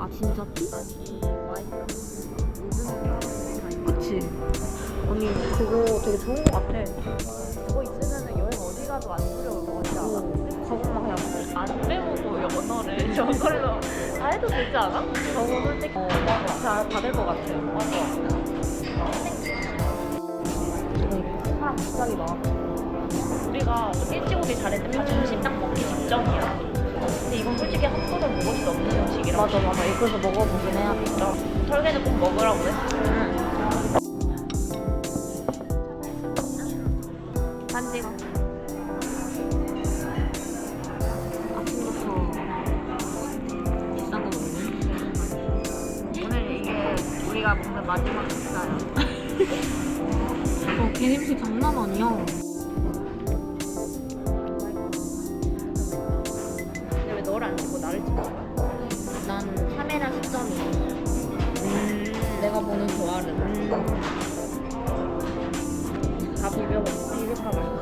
아 진짜 티? 그치? 언니 그거 되게 좋은 거 같아. 그거 있으면은 여행 어디 가도 안 두려울 것 같지 않아? 가고만 그냥 안 배우고 영어를 저걸로 다 해도 되지 않아? 저거 솔직히 어, 잘 받을 것 같아. 맞아. 사람 갑자기 많아. 우리가 일찍 오길 잘했는데 다 점심 딱 먹기 직전이야. 솔직히 함부로 먹을 수 없는 음식이라. 맞아 맞아. 그래서 먹어보긴 해야 겠다. 설계는 꼭 먹으라고. 딴 찍어. 아침부터 비싼 거 먹네. 오늘 이게 우리가 먹는 마지막 식사야. 어, 개냄새 장난 아니야. 나를 거야? 난 카메라 시점이 내가 보는 조화를. 다 비벼 비벼가 맛있어.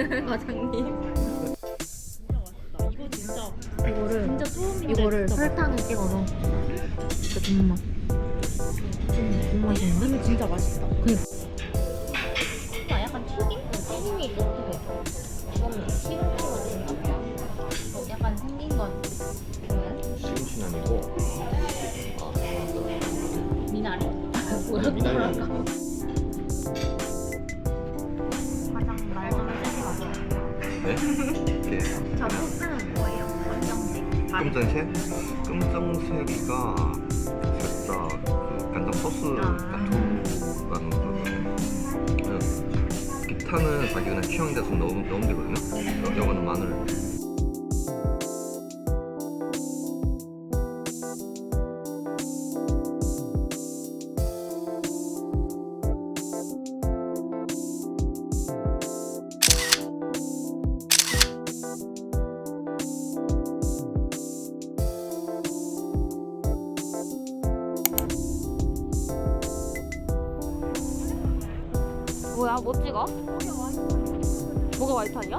과장님. 이거 진짜 이거를 진짜 처음인데 이거를 진짜 설탕을 찍어서 진짜 존맛. 좀 존맛인데? 근데 진짜 맛있다. 아, 약간 튀김? 튀김이 이렇게 돼. 이건 시금치 같은가? 어, 약간 생긴 건? 시금치는 아니고 미나리? 뭐야? 미나리 뭐랄까? 아니고 검정색. 금정색? 금정색이가 살짝 그 간장 소스 아. 같은 거라는 거는 기타는 자기 그냥 취향에 대해서 넣으면, 넣으면 되거든요 이거는 마늘 뭐 찍어? 뭐가 와이탄이야?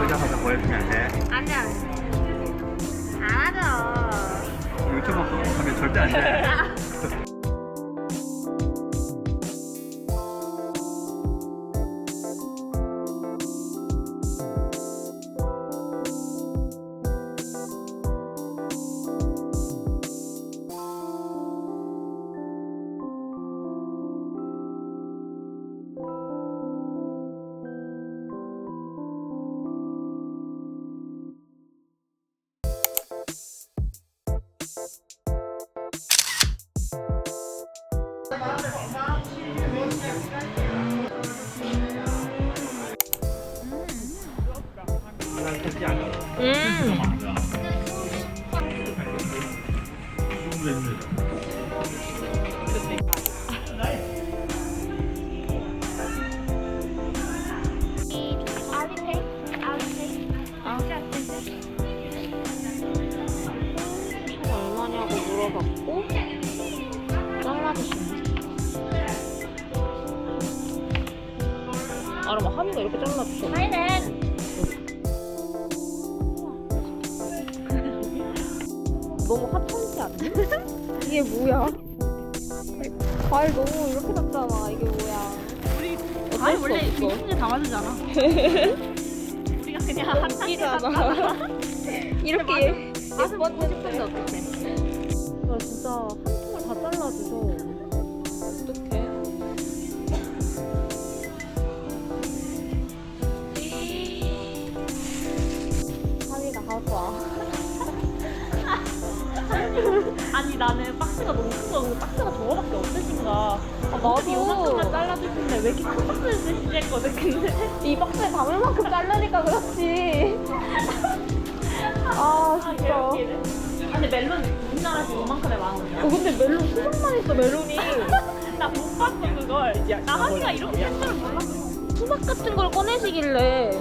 의자 가서 보여주면 안 돼. 아니 아니. 안 하죠. 유튜브 하면 절대 안 돼. 잘라주시면 아, 그럼 하미가 이렇게 잘라주셔. 너무 하찮지 않니? 이게 뭐야? 과일 너무 이렇게 샀잖아. 이게 뭐야? 아니 수 원래. 미국에 담아주잖아. 우리가 그냥 웃기잖아. 이렇게 맛은 보고 싶은데. 어떡해. 야 진짜 한 통을 다 잘라주셔. 어떡해. 가져와. 나는 박스가 너무 큰 거, 박스가 저거밖에 없으신가. 나도 이만큼만 잘라주신데 왜 이렇게 큰 박스를 쓰시지 했거든 근데 이 박스에 담을 만큼 자르니까 그렇지. 아 진짜. 개웃기네 아, 근데 멜론 우리나라에서 이만큼에 만 원이야? 어, 근데 멜론 수박만 있어 멜론이. 나 못 봤어 그걸 나 하기가 이렇게 할 줄은 몰랐어 수박 같은 걸 꺼내시길래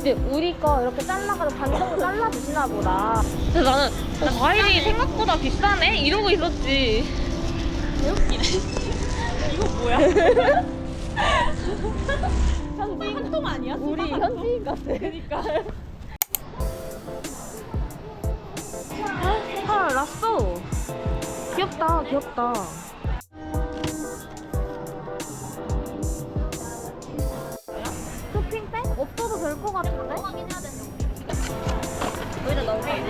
이제 우리 거 이렇게 잘라가지고 반정으로 잘라주시나 보다. 그래서 나는 어, 과일이 생각보다 비싸네 이러고 있었지. 이거 뭐야? 현지 한통 아니야? 우리 현지인 같아. 그니까 헐 났어. 귀엽다 귀엽다. 오히려 너무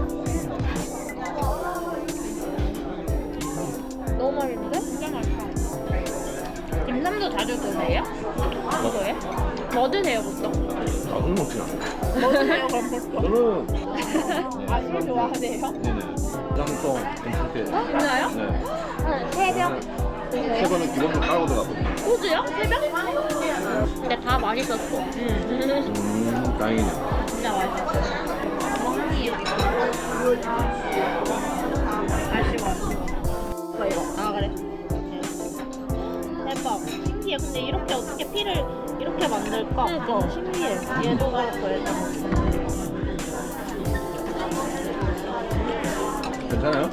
김삼도 자주 드세요? 이거에? 뭐 드세요 보통? 아, 술 먹지 않아. 뭐 드세요 그럼 보통? 저는. 아, 술 좋아하세요? 네네. 짱송 괜찮게. 진짜요? 네. 응, 세 병. 세 번은 기본으로 깔고 들어가거든요. 소주요? 새벽? 근데 다 맛있었어. 음, 다행이네. 진짜 맛있었어 이렇게 만들까 그러니까. 신기해 얘도 그렇고 얘도 괜찮아요?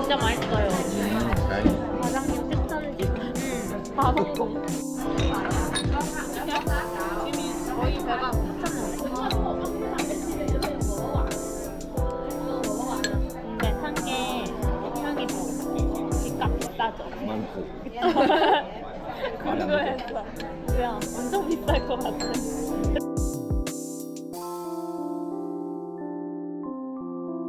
진짜 맛있어요. 과장님 추천집 음. 바방공 거의 배가 근데 산게 향이 뭐 집값 비싸죠 많고. 궁금했어. 뭐야, 완전 비쌀 것 같아.